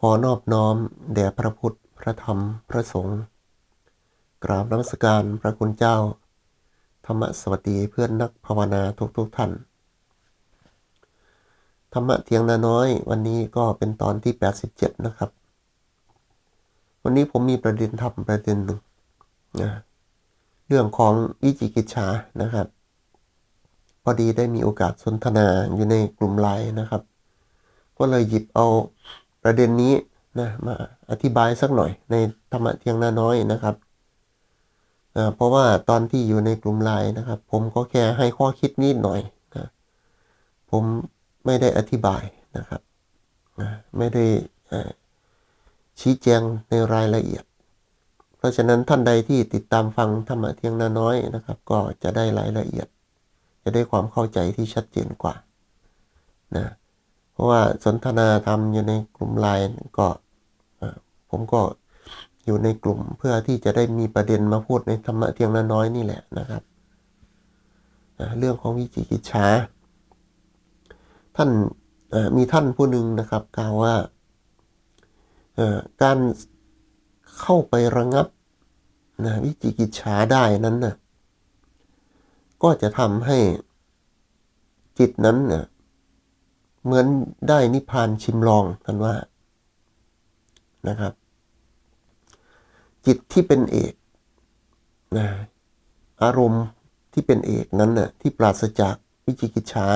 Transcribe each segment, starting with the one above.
ขอนอบน้อมแด่พระพุทธ พระธรรม พระสงฆ์ กราบนมัสการพระคุณเจ้า ธรรมสวัสดีเพื่อนนักภาวนาทุกทุกๆท่าน ธรรมะเทียงนาน้อย วันนี้ก็เป็นตอนที่ 87 นะครับ วันนี้ผมมีประเด็นทำประเด็นหนึ่งนะเรื่องของวิจิกิจฉานะครับ พอดีได้มีโอกาสสนทนาอยู่ในกลุ่มไลน์นะครับ ก็เลยหยิบเอา ประเด็นนี้นะมาอธิบายสักหน่อยในธรรมะเทียงนาน้อยนะครับเพราะว่าตอนที่อยู่ในกลุ่มไลน์นะครับ ผมก็แค่ให้ข้อคิดนิดหน่อยนะผมไม่ได้อธิบายนะครับนะไม่ได้ชี้แจงในรายละเอียด เพราะฉะนั้นท่านใดที่ติดตามฟังธรรมะเทียงนาน้อยนะครับ ก็จะได้รายละเอียด จะได้ความเข้าใจที่ชัดเจนกว่านะ เพราะว่าสนทนาธรรมอยู่ในกลุ่มไลน์ก็ผมก็อยู่ในกลุ่มเพื่อที่จะได้มีประเด็นมาพูดในธรรมะเทียงนาน้อยนี่แหละนะครับเรื่องของวิจิกิจฉาท่านมีท่านผู้หนึ่งนะครับกล่าวว่าการเข้าไประงับนะวิจิกิจฉาได้นั้นนะก็จะทำให้จิตนั้นเนี่ย เหมือนได้นิพพานชิมลองท่านว่านะครับ จิตที่เป็นเอกนะอารมณ์ที่เป็นเอกนั้นน่ะที่ปราศจากวิจิกิจฉา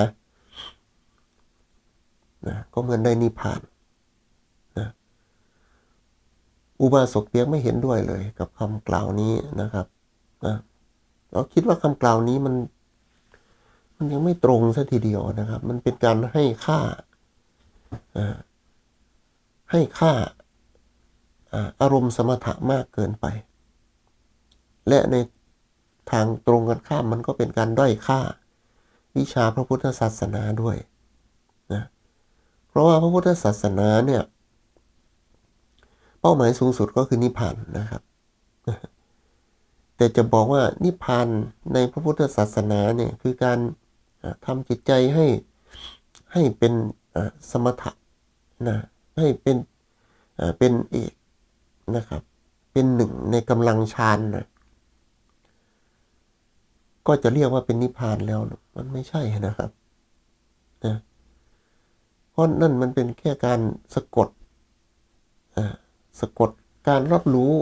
นะก็เหมือนได้นิพพานนะอุบาสกเปียกไม่เห็นด้วยเลยกับคำกล่าวนี้นะครับนะเราคิดว่าคำกล่าวนี้มัน มันยังไม่ตรงซะทีเดียวนะครับ มันเป็นการให้ค่าให้ค่าอารมณ์สมถะมากเกินไป และในทางตรงกันข้ามมันก็เป็นการด้อยค่า วิชาพระพุทธศาสนาด้วยนะเพราะว่าพระพุทธศาสนาเนี่ยเป้าหมายสูงสุดก็คือนิพพานนะครับ แต่จะบอกว่านิพพานในพระพุทธศาสนาเนี่ยคือการ อ่าทำจิตใจให้ให้เป็นสมถะนะให้เป็นเป็นเอกนะครับ เป็นหนึ่งในกำลังฌานนะก็จะเรียกว่าเป็นนิพพานแล้ว มันไม่ใช่นะครับนะเพราะนั่นมันเป็นแค่การสะกดสะกดการรับรู้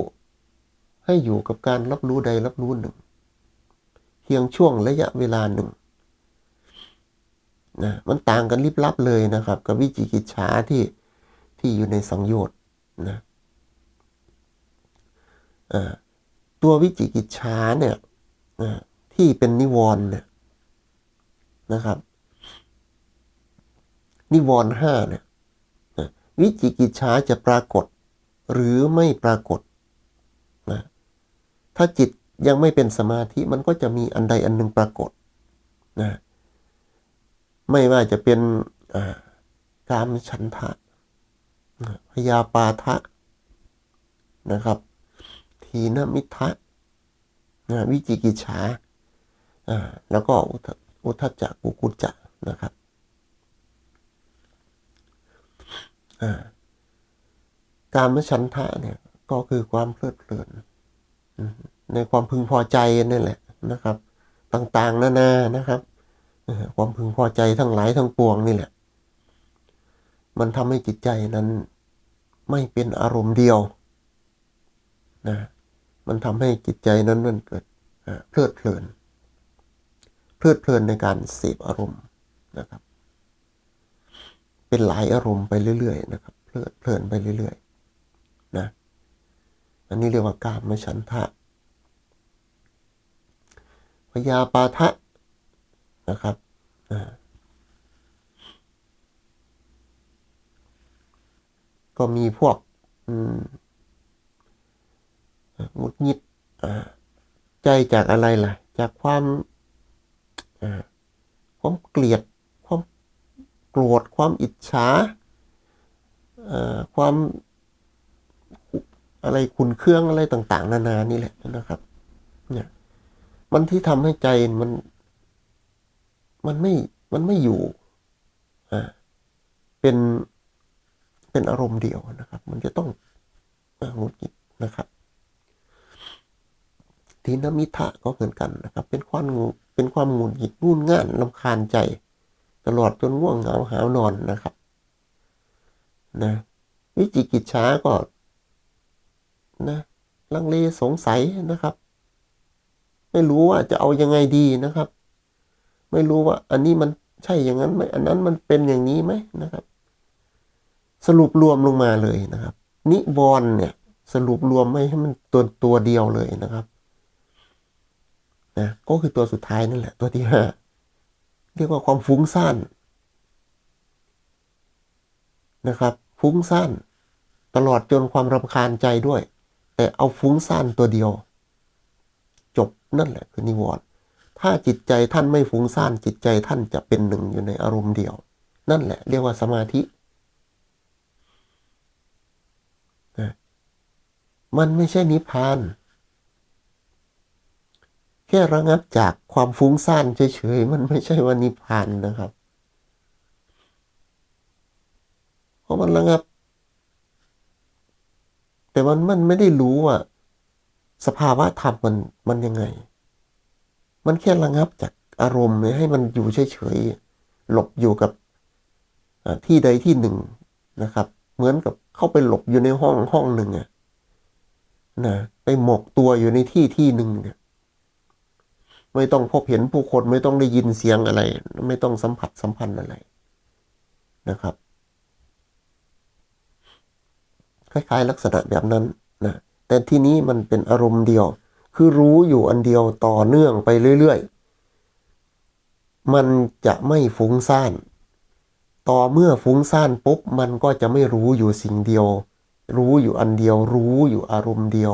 ให้อยู่กับการรับรู้ใดรับรู้หนึ่ง เพียงช่วงระยะเวลาหนึ่ง นะมันต่างกันลิบลับเลยนะครับ กับวิจิกิจฉาที่ที่อยู่ในสังโยชน์นะตัววิจิกิจฉาเนี่ยที่เป็นนิวรณ์เนี่ยนะครับ นิวรณ์ห้าเนี่ยวิจิกิจฉาจะปรากฏหรือไม่ปรากฏนะถ้าจิตยังไม่เป็นสมาธิมันก็จะมีอันใดอันหนึ่งปรากฏนะ ไม่ว่าจะเป็นกามฉันทะพยาปาทะนะครับ ทีนมิทะนะวิจิกิจฉาแล้วก็อุทอุทจจะกุกุจจะนะครับการมฉันทะเนี่ยก็คือความเพลิดเพลินในความพึงพอใจนี่แหละนะครับ ต่างๆนานานะครับ ความพึงพอใจทั้งหลายทั้งปวงนี่แหละ มันทำให้จิตใจนั้น ไม่เป็นอารมณ์เดียวนะมันทำให้จิตใจนั้นมันเกิดเอ่อเพลิดเพลิน เพลิดเพลินในการเสพอารมณ์นะครับ เป็นหลายอารมณ์ไปเรื่อยๆนะครับ เพลิดเพลินไปเรื่อยๆนะอันนี้เรียกว่ากามฉันทะพยาปาทะ นะครับก็มีพวกอืมหงุดหงิดใจจากอะไรล่ะ จากความความเกลียด ความโกรธ ความอิจฉาความอะไรขุนเครื่องอะไรต่าง ๆ นานานี่แหละนะครับ เนี่ย มันที่ทำให้ใจมัน มันไม่มันไม่อยู่อ่าเป็นเป็นอารมณ์เดียวนะครับ มันจะต้องหงุดหงิดนะครับทีนมิทะก็เหมือนกันนะครับ เป็นความงูเป็นความหงุดหงิดรุ่นง่านลำคาญใจ ตลอดจนง่วงเหงาหาวนอนนะครับนะวิจิกิจฉาก็นะลังเลสงสัยนะครับ ไม่รู้ว่าจะเอายังไงดีนะครับ ไม่รู้ว่า อันนี้มันใช่อย่างนั้นไหมอันนั้นมันเป็นอย่างนี้ไหมนะครับ สรุปรวมลงมาเลยนะครับ นิวรณ์เนี่ย สรุปรวมไม่ให้มันตัวตัวเดียวเลยนะครับนะก็คือตัวสุดท้ายนั่นแหละ ตัวที่ห้าเรียกว่าความฟุ้งซ่านนะครับ ฟุ้งซ่านตลอดจนความรำคาญใจด้วย แต่เอาฟุ้งซ่านตัวเดียว จบนั่นแหละคือนิวรณ์ ถ้าจิตใจท่านไม่ฟุ้งซ่านจิตใจท่านจะเป็นหนึ่งอยู่ในอารมณ์เดียว นั่นแหละ เรียกว่าสมาธินะมันไม่ใช่นิพพาน แค่ระงับจากความฟุ้งซ่านเฉยๆมันไม่ใช่ว่านิพพานนะครับเพราะมันระงับ แต่มันมันไม่ได้รู้ว่า สภาวะธรรมมันมันยังไง มันแค่ระงับจากอารมณ์ให้มันอยู่เฉยๆหลบอยู่กับที่ใดที่หนึ่งนะครับ เหมือนกับเข้าไปหลบอยู่ในห้องห้องหนึ่งอะนะไปหมกตัวอยู่ในที่ที่หนึ่งเนี่ยไม่ต้องพบเห็นผู้คนไม่ต้องได้ยินเสียงอะไร ไม่ต้องสัมผัสสัมพันธ์อะไรนะครับ คล้ายๆลักษณะแบบนั้นนะแต่ที่นี้มันเป็นอารมณ์เดียว คือรู้อยู่อันเดียวต่อเนื่องไปเรื่อยๆ มันจะไม่ฟุ้งซ่าน ต่อเมื่อฟุ้งซ่านปุ๊บมันก็จะไม่รู้อยู่สิ่งเดียว รู้อยู่อันเดียว รู้อยู่อารมณ์เดียว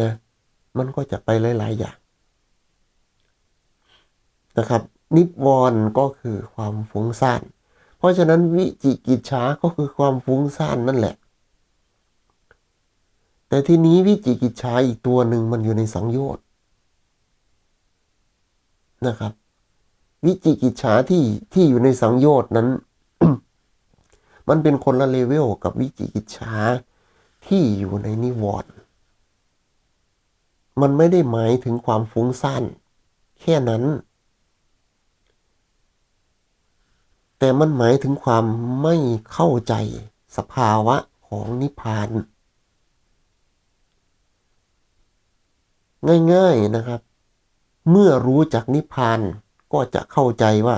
นะมันก็จะไปหลาย ๆ อย่างนะครับ นิวรณ์ก็คือความฟุ้งซ่าน เพราะฉะนั้นวิจิกิจฉาก็คือความฟุ้งซ่านนั่นแหละ แต่ทีนี้วิจิกิจฉาอีกตัวหนึ่งมันอยู่ในสังโยชน์นะครับ วิจิกิจฉาที่ที่อยู่ในสังโยชน์นั้น มันเป็นคนละเลเวลกับวิจิกิจฉาที่อยู่ในนิวรณ์มันไม่ได้หมายถึงความฟุ้งซ่านแค่นั้น แต่มันหมายถึงความไม่เข้าใจสภาวะของนิพพาน ง่าย ๆนะครับ เมื่อรู้จักนิพพานก็จะเข้าใจว่า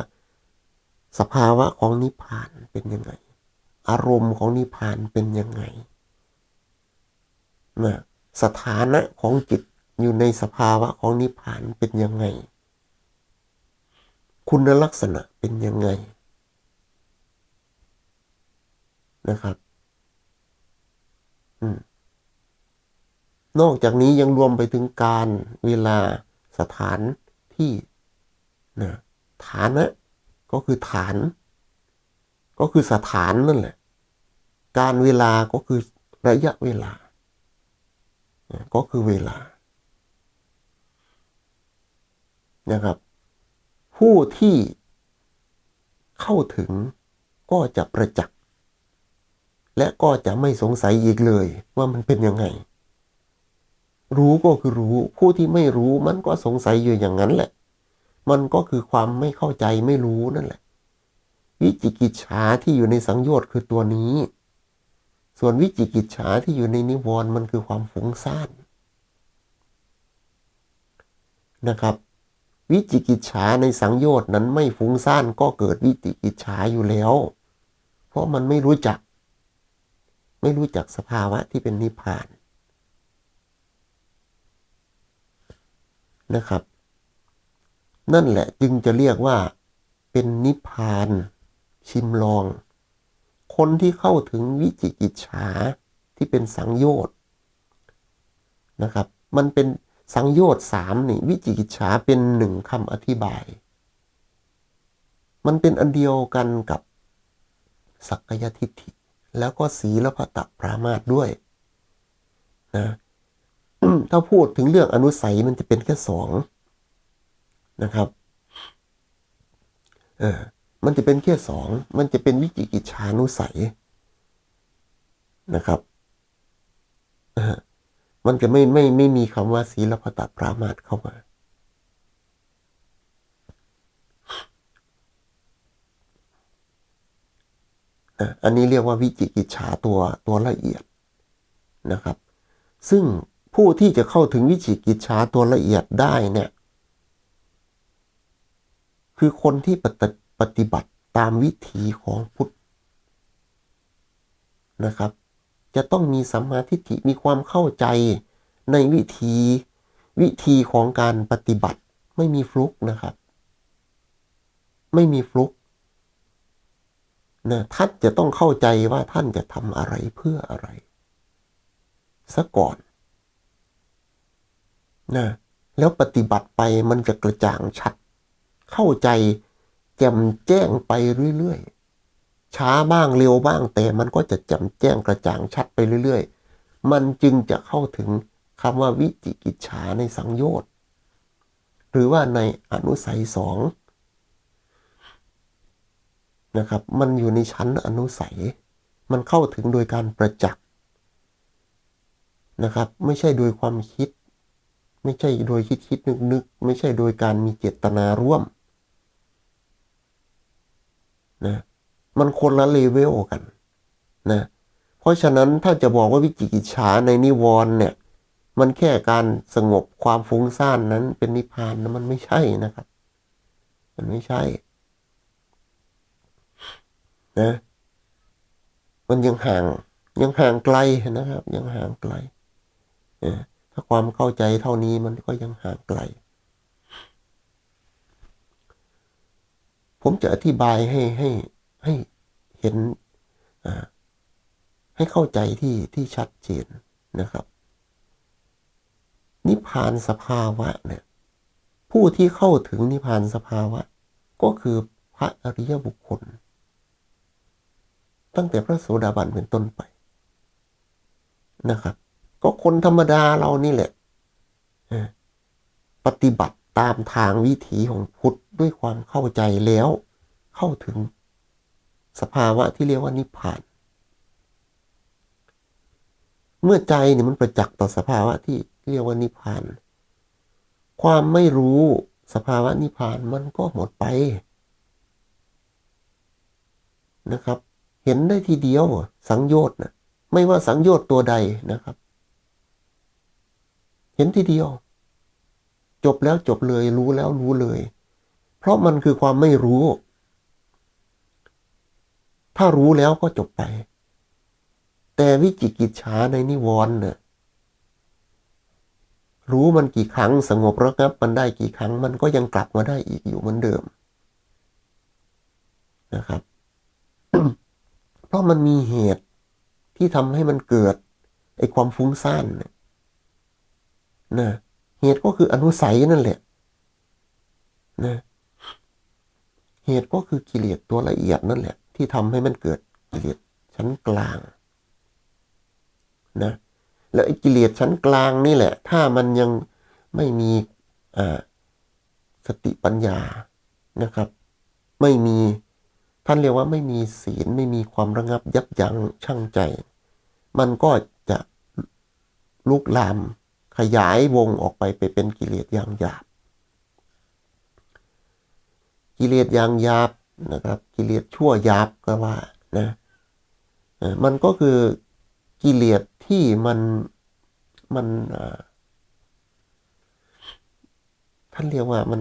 สภาวะของนิพพานเป็นยังไง อารมณ์ของนิพพานเป็นยังไงนะสถานะของจิตอยู่ในสภาวะของนิพพานเป็นยังไง คุณลักษณะเป็นยังไงนะครับ อืม นอกจากนี้ยังรวมไปถึงการเวลาสถานที่นะฐานะก็คือฐาน ก็คือสถานนั่นแหละ การเวลาก็คือระยะเวลา ก็คือเวลานะครับ ผู้ที่เข้าถึงก็จะประจักษ์และก็จะไม่สงสัยอีกเลยว่ามันเป็นยังไง รู้ก็คือรู้ ผู้ที่ไม่รู้มันก็สงสัยอยู่อย่างนั้นแหละ มันก็คือความไม่เข้าใจไม่รู้นั่นแหละ วิจิกิจฉาที่อยู่ในสังโยชน์คือตัวนี้ ส่วนวิจิกิจฉาที่อยู่ในนิวรณ์มันคือความฟุ้งซ่านนะครับ วิจิกิจฉาในสังโยชน์นั้นไม่ฟุ้งซ่านก็เกิดวิจิกิจฉาอยู่แล้ว เพราะมันไม่รู้จัก ไม่รู้จักสภาวะที่เป็นนิพพาน นะครับ นั่นแหละจึงจะเรียกว่าเป็นนิพพานชิมลอง คนที่เข้าถึงวิจิกิจฉาที่เป็นสังโยชน์นะครับ มันเป็นสังโยชน์สามนี่วิจิกิจฉาเป็นหนึ่งคำอธิบาย มันเป็นอันเดียวกันกับสักยทิฏฐิ แล้วก็สีลพตะปรามาสด้วยนะ ถ้าพูดถึงเรื่องอนุสัยมันจะเป็นแค่สองนะครับเออมันจะเป็นแค่สอง มันจะเป็นวิจิกิจฉานุสัยนะครับนะฮะมันจะไม่ไม่ไม่มีคำว่าศีลพตปรามาสเข้ามา อันนี้เรียกว่าวิจิกิจฉาตัวตัวละเอียดนะครับ ซึ่ง ผู้ที่จะเข้าถึงวิจิกิจฉาตัวละเอียดได้เนี่ย คือคนที่ปฏิปฏิบัติตามวิถีของพุทธนะครับ จะต้องมีสัมมาทิฏฐิมีความเข้าใจในวิธีวิธีของการปฏิบัติไม่มีฟลุกนะครับ ไม่มีฟลุกนะท่านจะต้องเข้าใจว่าท่านจะทำอะไรเพื่ออะไรซะก่อน นะแล้วปฏิบัติไปมันจะกระจ่างชัด เข้าใจแจ่มแจ้งไปเรื่อยๆ ช้าบ้างเร็วบ้างแต่มันก็จะแจ่มแจ้งกระจ่างชัดไปเรื่อยๆ มันจึงจะเข้าถึงคำว่าวิจิกิจฉาในสังโยชน์หรือว่าในอนุสัยสองนะครับ มันอยู่ในชั้นอนุสัย มันเข้าถึงโดยการประจักษ์นะครับ ไม่ใช่โดยความคิด ไม่ใช่โดยคิดคิดนึกนึกไม่ใช่โดยการมีเจตนาร่วมนะมันคนละเลเวลกันนะเพราะฉะนั้นถ้าจะบอกว่าวิจิกิจฉาในนิวรณ์เนี่ย มันแค่การสงบความฟุ้งซ่านนั้นเป็นนิพพานนะมันไม่ใช่นะครับ มันไม่ใช่นะมันยังห่างยังห่างไกลนะครับ ยังห่างไกลนะ ถ้าความเข้าใจเท่านี้มันก็ยังห่างไกล ผมจะอธิบายให้ให้ให้เห็นให้เข้าใจที่ที่ชัดเจนนะครับ นิพพานสภาวะเนี่ยผู้ที่เข้าถึงนิพพานสภาวะ ก็คือพระอริยบุคคล ตั้งแต่พระโสดาบันเป็นต้นไปนะครับ ก็คนธรรมดาเรานี่แหละปฏิบัติตามทางวิถีของพุทธด้วยความเข้าใจแล้วเข้าถึงสภาวะที่เรียกว่านิพพาน เมื่อใจเนี่ยมันประจักษ์ต่อสภาวะที่เรียกว่านิพพาน ความไม่รู้สภาวะนิพพานมันก็หมดไปนะครับ เห็นได้ทีเดียวสังโยชน์นะไม่ว่าสังโยชน์ตัวใดนะครับ เห็นทีเดียว จบแล้วจบเลย รู้แล้วรู้เลย เพราะมันคือความไม่รู้ ถ้ารู้แล้วก็จบไป แต่วิจิกิจฉาในนิวรณ์เนี่ยรู้มันกี่ครั้งสงบระงับมันได้กี่ครั้ง มันก็ยังกลับมาได้อีกอยู่เหมือนเดิมนะครับ เพราะมันมีเหตุที่ทำให้มันเกิดไอ้ความฟุ้งซ่านเนี่ย นะเหตุก็คืออนุสัยนั่นแหละนะเหตุก็คือกิเลสตัวละเอียดนั่นแหละ ที่ทำให้มันเกิดกิเลสชั้นกลางนะแล้วไอ้กิเลสชั้นกลางนี่แหละ ถ้ามันยังไม่มีสติปัญญานะครับ ไม่มีท่านเรียกว่าไม่มีศีลไม่มีความระงับยับยั้งชั่งใจ มันก็จะลุกลาม ขยายวงออกไปไปเป็นกิเลสอย่างหยาบ กิเลสอย่างหยาบนะครับ กิเลสชั่วหยาบก็ว่านะมันก็คือกิเลสที่มันมันท่านเรียกว่ามัน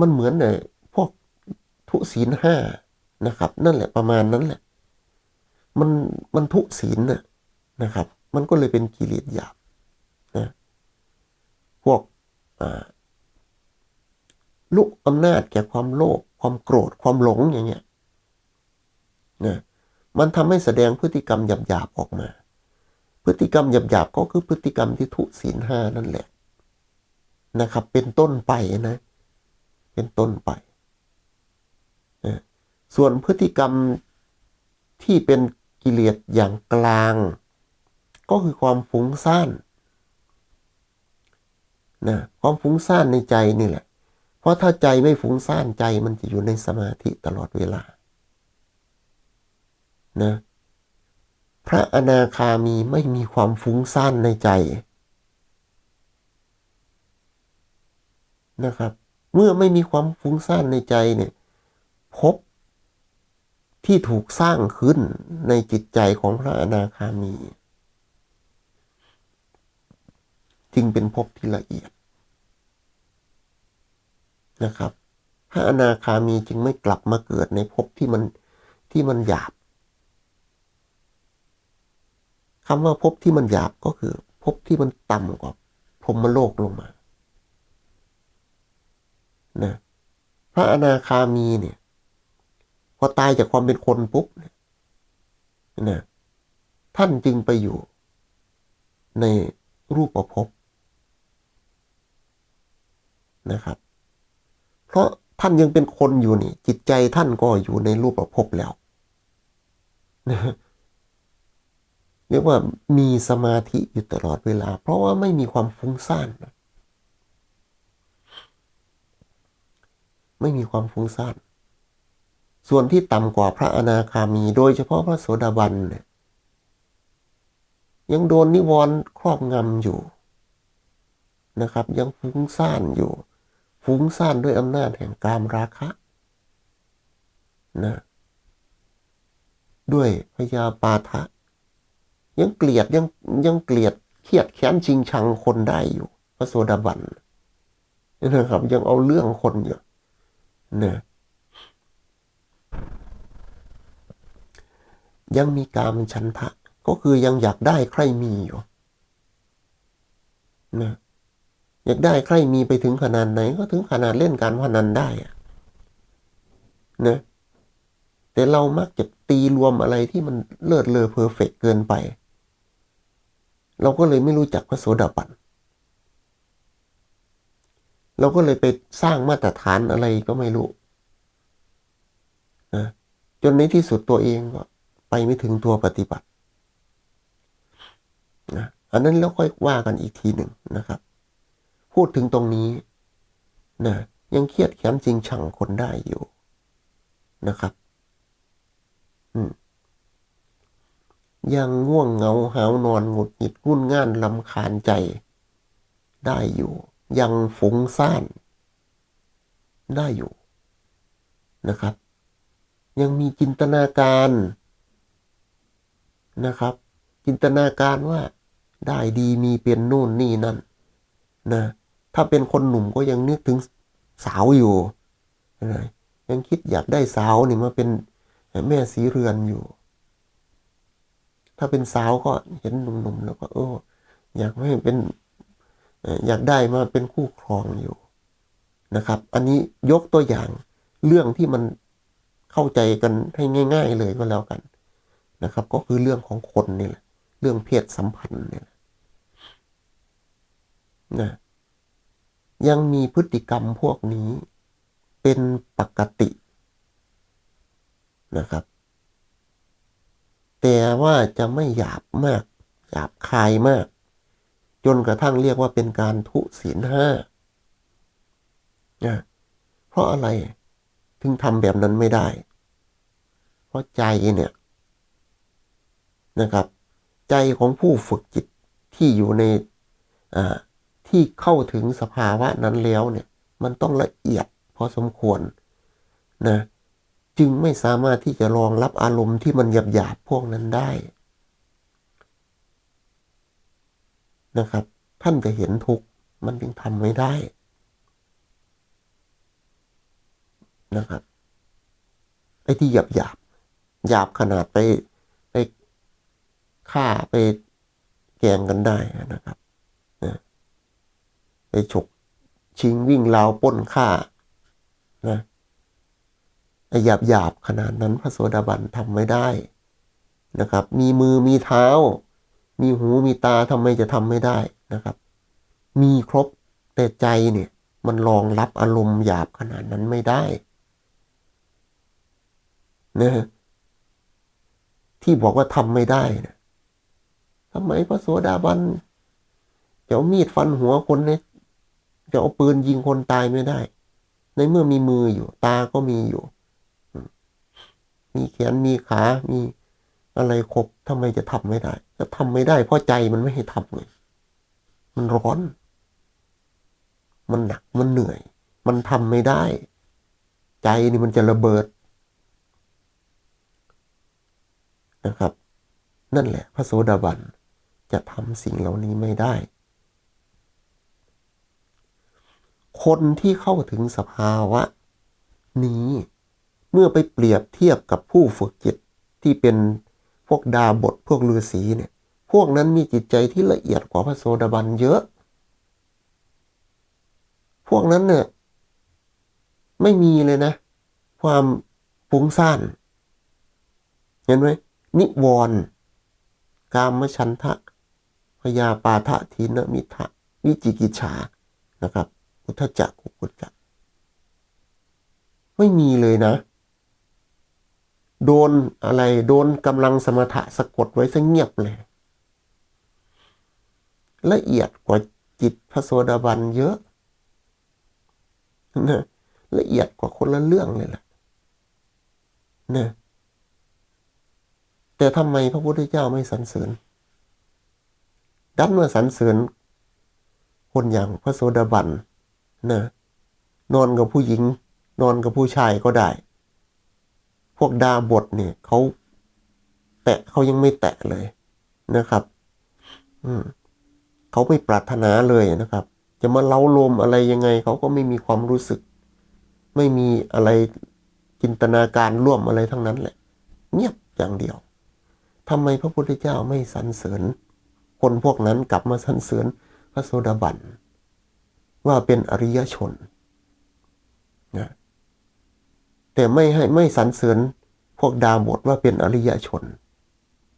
มันเหมือนเนี่ยพวกทุศีลห้านะครับ นั่นแหละประมาณนั้นแหละ มันมันทุศีลน่ะนะครับ มันก็เลยเป็นกิเลสหยาบ พวกลุกอำนาจแก่ความโลภความโกรธความหลงอย่างเงี้ยนะมันทำให้แสดงพฤติกรรมหยาบๆออกมา พฤติกรรมหยาบๆก็คือพฤติกรรมที่ทุศีลห้านั่นแหละนะครับ เป็นต้นไปนะ เป็นต้นไปส่วนพฤติกรรมที่เป็นกิเลสอย่างกลาง ก็คือความฟุ้งซ่าน นะความฟุ้งซ่านในใจนี่แหละ เพราะถ้าใจไม่ฟุ้งซ่านใจมันจะอยู่ในสมาธิตลอดเวลา นะ พระอนาคามีไม่มีความฟุ้งซ่านในใจ นะครับ เมื่อไม่มีความฟุ้งซ่านในใจเนี่ยพบที่ถูกสร้างขึ้นในจิตใจของพระอนาคามี จึงเป็นภพที่ละเอียดนะครับพระอนาคามีจึงไม่กลับมาเกิดในภพที่มันที่มันหยาบคำว่าภพที่มันหยาบก็คือภพที่มันต่ำกว่าพรมโลกลงมานะพระอนาคามีเนี่ย พอตายจากความเป็นคนปุ๊บเนี่ยนะท่านจึงไปอยู่ในรูปภพ นะครับ เพราะท่านยังเป็นคนอยู่นี่ จิตใจท่านก็อยู่ในรูปภพแล้วนะเรียกว่ามีสมาธิอยู่ตลอดเวลา เพราะว่าไม่มีความฟุ้งซ่านไม่มีความฟุ้งซ่านส่วนที่ต่ำกว่าพระอนาคามี โดยเฉพาะพระโสดาบันเนี่ยยังโดนนิวรณ์ครอบงำอยู่นะครับ ยังฟุ้งซ่านอยู่ ฟุ้งซ่านด้วยอำนาจแห่งกามราคะนะด้วยพยาปาทะ ยังเกลียดยังยังเกลียดเครียดแค้นชิงชังคนได้อยู่ พระโสดาบันนะครับ ยังเอาเรื่องคนอยู่นะยังมีกามฉันทะ ก็คือยังอยากได้ใครมีอยู่นะ อยากได้ใครมีไปถึงขนาดไหนก็ถึงขนาดเล่นการพนันได้อะนะแต่เรามักจะตีรวมอะไรที่มันเลิศเลอเพอร์เฟกเกินไป เราก็เลยไม่รู้จักพระโสดาบันเราก็เลยไปสร้างมาตรฐานอะไรก็ไม่รู้นะจนในที่สุดตัวเองก็ไปไม่ถึงตัวปฏิบัตินะอันนั้นแล้วค่อยว่ากันอีกทีหนึ่งนะครับ พูดถึงตรงนี้นะยังเครียดแค้นจริงชังคนได้อยู่นะครับอืมยังง่วงเหงาหาวนอนหงุดหงิดงุ่นง่านลำคาญใจ ได้อยู่ ยังฟุ้งซ่าน ได้อยู่นะครับ ยังมีจินตนาการนะครับ จินตนาการว่า ได้ดีมีเป็นนู่นนี่นั่น นะ ถ้าเป็นคนหนุ่มก็ยังนึกถึงสาวอยู่นะยังคิดอยากได้สาวนี่มาเป็นแม่สีเรือนอยู่ ถ้าเป็นสาวก็เห็นหนุ่มๆแล้วก็เอออยากให้เป็นอยากได้มาเป็นคู่ครองอยู่นะครับ อันนี้ยกตัวอย่างเรื่องที่มันเข้าใจกันให้ง่าย ๆ เลยก็แล้วกันนะครับ ก็คือเรื่องของคนนี่แหละ เรื่องเพศสัมพันธ์เนี่ยนะ ยังมีพฤติกรรมพวกนี้เป็นปกตินะครับ แต่ว่าจะไม่หยาบมาก หยาบคายมาก จนกระทั่งเรียกว่าเป็นการทุศีลห้านะเพราะอะไรถึงทำแบบนั้นไม่ได้ เพราะใจเนี่ยนะครับ ใจของผู้ฝึกจิตที่อยู่ใน ที่เข้าถึงสภาวะนั้นแล้วเนี่ย มันต้องละเอียดพอสมควรนะจึงไม่สามารถที่จะรองรับอารมณ์ที่มันหยาบหยาบพวกนั้นได้นะครับ ท่านจะเห็นทุกข์มันจึงทำไม่ได้นะครับไอ้ที่หยาบหยาบหยาบขนาดไปไปฆ่าไปแกงกันได้นะครับ ไปฉกชิงวิ่งราวป้นฆ่านะไอหยาบหยาบขนาดนั้นพระโสดาบันทำไม่ได้นะครับ มีมือมีเท้า มีหูมีตาทำไมจะทำไม่ได้นะครับ มีครบแต่ใจเนี่ย มันรองรับอารมณ์หยาบขนาดนั้นไม่ได้นะที่บอกว่าทำไม่ได้นะทำไมพระโสดาบันจะเอามีดฟันหัวคนเนี่ย จะเอาปืนยิงคนตายไม่ได้ ในเมื่อมีมืออยู่ ตาก็มีอยู่ มีแขนมีขา มีอะไรครบทำไมจะทำไม่ได้จะทำไม่ได้ เพราะใจมันไม่ให้ทำไงมันร้อน มันหนัก มันเหนื่อย มันทำไม่ได้ ใจนี่มันจะระเบิดนะครับ นั่นแหละ พระโสดาบันจะทำสิ่งเหล่านี้ไม่ได้ คนที่เข้าถึงสภาวะ นี้เมื่อไปเปรียบเทียบกับผู้ฝึกจิตที่เป็นพวกดาบทพวกฤาษีเนี่ย พวกนั้นมีจิตใจที่ละเอียดกว่าพระโสดาบันเยอะ พวกนั้นเนี่ยไม่มีเลยนะ ความฟุ้งซ่าน เห็นไหมนิวรณ์กามฉันทะพยาปาทะทีนมิทะ วิจิกิจฉานะครับ อุทธจักกุกุจจะไม่มีเลยนะ โดนอะไรโดนกำลังสมถะสะกดไว้ซะเงียบเลย ละเอียดกว่าจิตพระโสดาบันเยอะนะละเอียดกว่าคนละเรื่องเลยแหละนะแต่ทำไมพระพุทธเจ้าไม่สรรเสริญดันมาสรรเสริญคนอย่างพระโสดาบัน นะนอนกับผู้หญิง นอนกับผู้ชายก็ได้ พวกดาบทเนี่ยเขาแตะเขายังไม่แตะเลยนะครับ อืมเขาไม่ปรารถนาเลยนะครับ จะมาเล้าลมอะไรยังไงเขาก็ไม่มีความรู้สึก ไม่มีอะไรจินตนาการร่วมอะไรทั้งนั้นแหละ เงียบอย่างเดียวทำไมพระพุทธเจ้าไม่สรรเสริญ คนพวกนั้นกลับมาสรรเสริญพระโสดาบัน ว่าเป็นอริยชนนะแต่ไม่ให้ไม่สรรเสริญพวกดาบทว่าเป็นอริยชน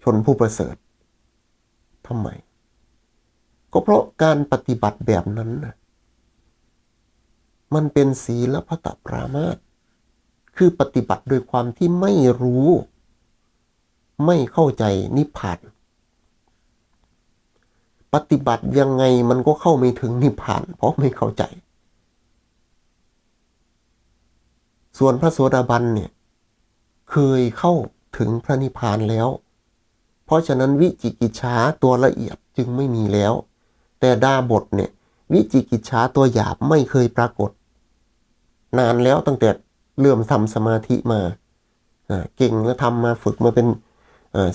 ชนผู้ประเสริฐทำไม ก็เพราะการปฏิบัติแบบนั้นนะมันเป็นศีลพัตปรามาคือปฏิบัติโดยความที่ไม่รู้ ไม่เข้าใจนิพพาน ปฏิบัติยังไงมันก็เข้าไม่ถึงนิพพาน เพราะไม่เข้าใจ ส่วนพระโสดาบันเนี่ย เคยเข้าถึงพระนิพพานแล้ว เพราะฉะนั้นวิจิกิจฉาตัวละเอียดจึงไม่มีแล้ว แต่ดาบทเนี่ย วิจิกิจฉาตัวหยาบไม่เคยปรากฏ นานแล้วตั้งแต่เริ่มทำสมาธิมาเก่งแล้วทำมาฝึกมาเป็น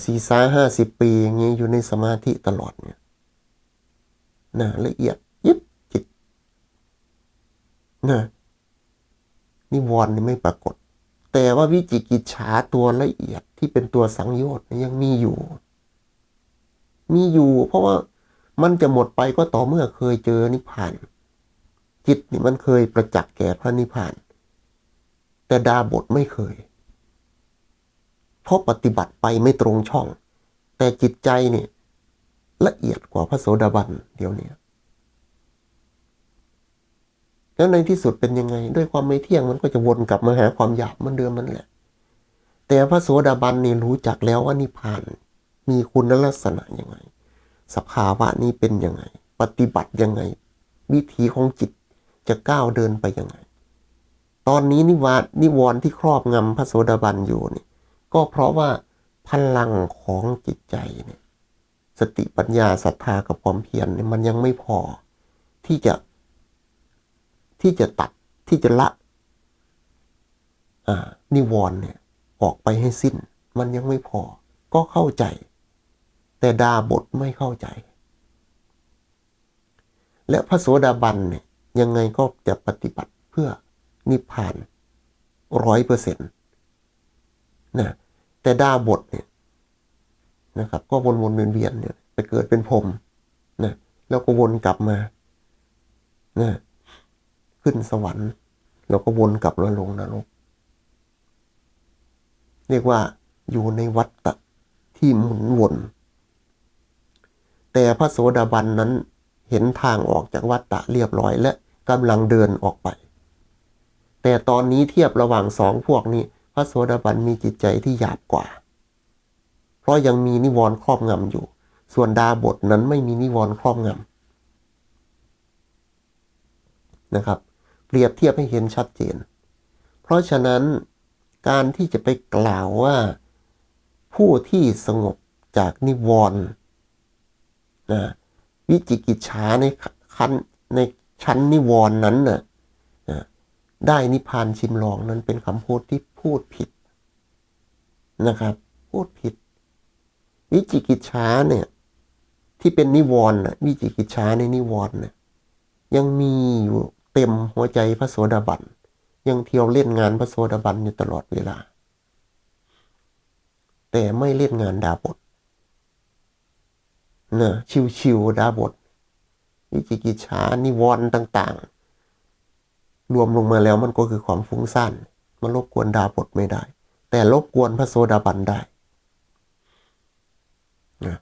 สี่สาห้าสิบปีอย่างเงี้ยอยู่ในสมาธิตลอดเนี่ย นะละเอียดยิบจิตนะนิวรณ์นี่ไม่ปรากฏ แต่ว่าวิจิกิจฉาตัวละเอียดที่เป็นตัวสังโยชน์ยังมีอยู่ มีอยู่ เพราะว่ามันจะหมดไปก็ต่อเมื่อเคยเจอนิพพาน จิตนี่มันเคยประจักษ์แก่พระนิพพาน แต่ดาบทไม่เคย เพราะปฏิบัติไปไม่ตรงช่อง แต่จิตใจเนี่ย ละเอียดกว่าพระโสดาบันเดี๋ยวนี้แล้วในที่สุดเป็นยังไง ด้วยความไม่เที่ยงมันก็จะวนกลับมาหาความหยาบเหมือนเดิมมันแหละ แต่พระโสดาบันนี่รู้จักแล้วว่านิพพาน มีคุณลักษณะยังไง สภาวะนี้เป็นยังไง ปฏิบัติยังไง วิธีของจิตจะก้าวเดินไปยังไง ตอนนี้นิวานิวรณ์ที่ครอบงำพระโสดาบันอยู่นี่ก็เพราะว่าพลังของจิตใจเนี่ย สติปัญญาศรัทธากับความเพียรเนี่ยมันยังไม่พอที่จะ ที่จะตัดที่จะละนิวรณ์เนี่ยออกไปให้สิ้น มันยังไม่พอ ก็เข้าใจ แต่ดาบทไม่เข้าใจ และพระโสดาบันเนี่ยยังไงก็จะปฏิบัติเพื่อนิพพานร้อยเปอร์เซ็นต์นะแต่ดาบทเนี่ย นะครับ ก็วนวนเวียนเวียนเนี่ยไปเกิดเป็นพรมนะแล้วก็วนกลับมานะขึ้นสวรรค์ แล้วก็วนกลับแล้วลงนรก เรียกว่าอยู่ในวัฏฏะที่หมุนวน แต่พระโสดาบันนั้นเห็นทางออกจากวัฏฏะเรียบร้อยและกำลังเดินออกไป แต่ตอนนี้เทียบระหว่างสองพวกนี้ พระโสดาบันมีจิตใจที่หยาบกว่า เพราะยังมีนิวรณ์ครอบงำอยู่ ส่วนดาบทนั้นไม่มีนิวรณ์ครอบงำนะครับ เปรียบเทียบให้เห็นชัดเจน เพราะฉะนั้นการที่จะไปกล่าวว่าผู้ที่สงบจากนิวรณ์นะวิจิกิจฉาในคันในชั้นนิวรณ์นั้นน่ะนะได้นิพพานชิมลองนั้นเป็นคำพูดที่พูดผิดนะครับ พูดผิด วิจิกิจฉาเนี่ย ที่เป็นนิวรณ์นะวิจิกิจฉาในนิวรณ์เนี่ยยังมีอยู่เต็มหัวใจพระโสดาบันยังเที่ยวเล่นงานพระโสดาบันอยู่ตลอดเวลา แต่ไม่เล่นงานดาบทเนะชิวๆดาบทวิจิกิจฉานิวรณ์ต่าง ๆ รวมลงมาแล้วมันก็คือความฟุ้งซ่านมันรบกวนดาบทไม่ได้ แต่รบกวนพระโสดาบันได้นะ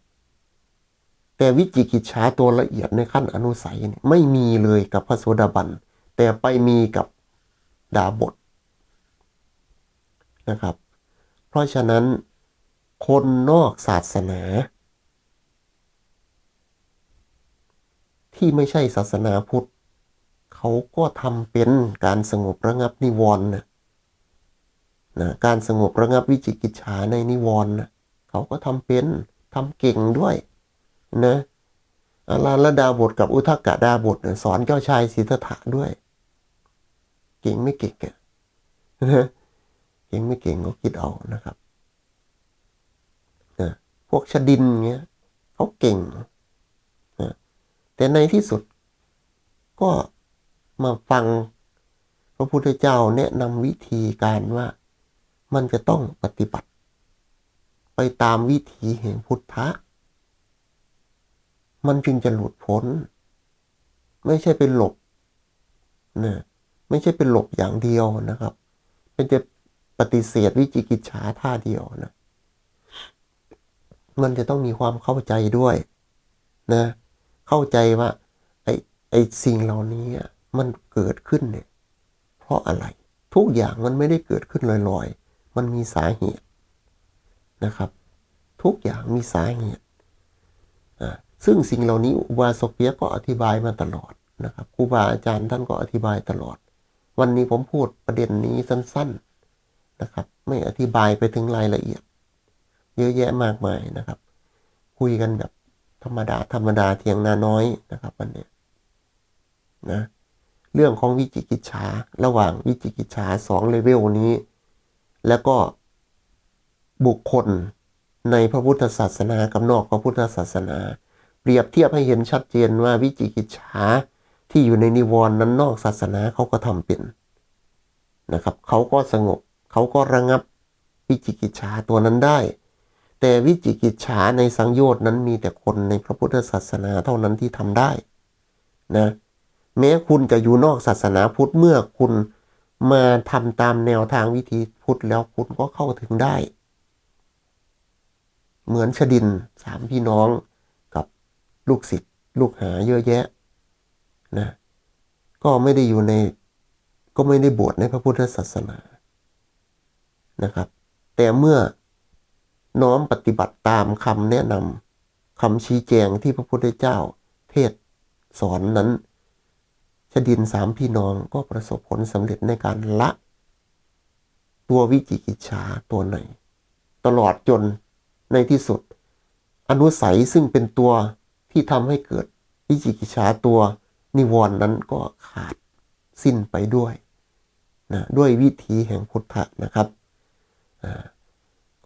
แต่วิจิกิจฉาตัวละเอียดในขั้นอนุสัยไม่มีเลยกับพระโสดาบัน แต่ไปมีกับดาบทนะครับ เพราะฉะนั้นคนนอกศาสนา ที่ไม่ใช่ศาสนาพุทธ เขาก็ทำเป็นการสงบระงับนิวรณ์นะนะการสงบระงับวิจิกิจฉาในนิวรณ์นะเขาก็ทำเป็นทำเก่งด้วย นะอาราละดาบทกับอุทกกะดาบทสอนเจ้าชายสิทธัตถะด้วย เก่งไม่เก่งอะนะเก่งไม่เก่งก็คิดเอานะครับนะพวกชดินเงี้ยเขาเก่งนะแต่ในที่สุดก็มาฟังพระพุทธเจ้าแนะนำวิธีการว่ามันจะต้องปฏิบัติ ไปตามวิธีแห่งพุทธะ มันจึงจะหลุดพ้น ไม่ใช่เป็นหลบนะไม่ใช่เป็นหลบอย่างเดียวนะครับ เป็นจะปฏิเสธวิจิกิจฉาท่าเดียวนะ มันจะต้องมีความเข้าใจด้วยนะ เข้าใจว่า ไอ้ไอ้สิ่งเหล่านี้มันเกิดขึ้นเนี่ย เพราะอะไร ทุกอย่างมันไม่ได้เกิดขึ้นลอยๆ มันมีสาเหตุนะครับ ทุกอย่างมีสาเหตุอ่า ซึ่งสิ่งเหล่านี้อุบาสกเปียก็อธิบายมาตลอดนะครับครูบาอาจารย์ท่านก็อธิบายตลอด วันนี้ผมพูดประเด็นนี้สั้น ๆนะครับ ไม่อธิบายไปถึงรายละเอียด เยอะแยะมากมายนะครับ คุยกันแบบธรรมดาธรรมดาเทียงนาน้อยนะครับวันนี้นะเรื่องของวิจิกิจฉาระหว่างวิจิกิจฉาสองเลเวลนี้ แล้วก็บุคคลในพระพุทธศาสนากับนอกพระพุทธศาสนา เปรียบเทียบให้เห็นชัดเจนว่าวิจิกิจฉาที่อยู่ในนิวรณ์นั้นนอกศาสนาเขาก็ทำเป็นนะครับ เขาก็สงบ เขาก็ระงับวิจิกิจฉาตัวนั้นได้ แต่วิจิกิจฉาในสังโยชน์นั้นมีแต่คนในพระพุทธศาสนาเท่านั้นที่ทำได้นะแม้คุณจะอยู่นอกศาสนาพุทธเมื่อคุณมาทำตามแนวทางวิธีพุทธแล้วคุณก็เข้าถึงได้ เหมือนชดินสามพี่น้อง ลูกศิษย์ลูกหาเยอะแยะนะก็ไม่ได้อยู่ในก็ไม่ได้บวชในพระพุทธศาสนานะครับ แต่เมื่อน้อมปฏิบัติตามคำแนะนำคำชี้แจงที่พระพุทธเจ้า เทศสอนนั้นชดินสามพี่น้องก็ประสบผลสำเร็จในการละ ตัววิจิกิจฉาตัวไหน ตลอดจนในที่สุด อนุสัยซึ่งเป็นตัว ที่ทำให้เกิดวิจิกิจฉาตัวนิวรณ์นั้นก็ขาดสิ้นไปด้วยนะด้วยวิธีแห่งพุทธะนะครับอ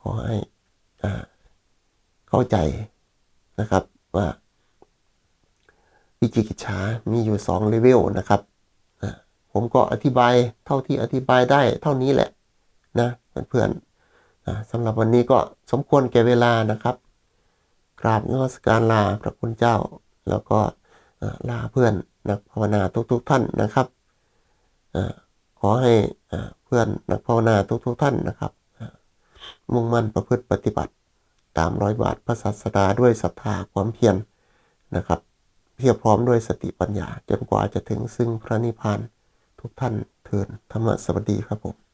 ขอให้เข้าใจนะครับว่าวิจิกิจฉามีอยู่สองเลเวลนะครับผมก็อธิบายเท่าที่อธิบายได้เท่านี้แหละนะเพื่อนๆสำหรับวันนี้ก็สมควรแก่เวลานะครับ กราบนมัสการลาพระคุณเจ้า แล้วก็ลาเพื่อนนักภาวนาทุกๆทท่านนะครับขอให้เพื่อนนักภาวนาทุกๆทท่านนะครับ มุ่งมั่นประพฤติปฏิบัติตามร้อยบาทพระศาสดาด้วยศรัทธาความเพียรนะครับ เพียบพร้อมด้วยสติปัญญา จนกว่าจะถึงซึ่งพระนิพพานทุกท่านเทินธรรมสวัสดีครับผม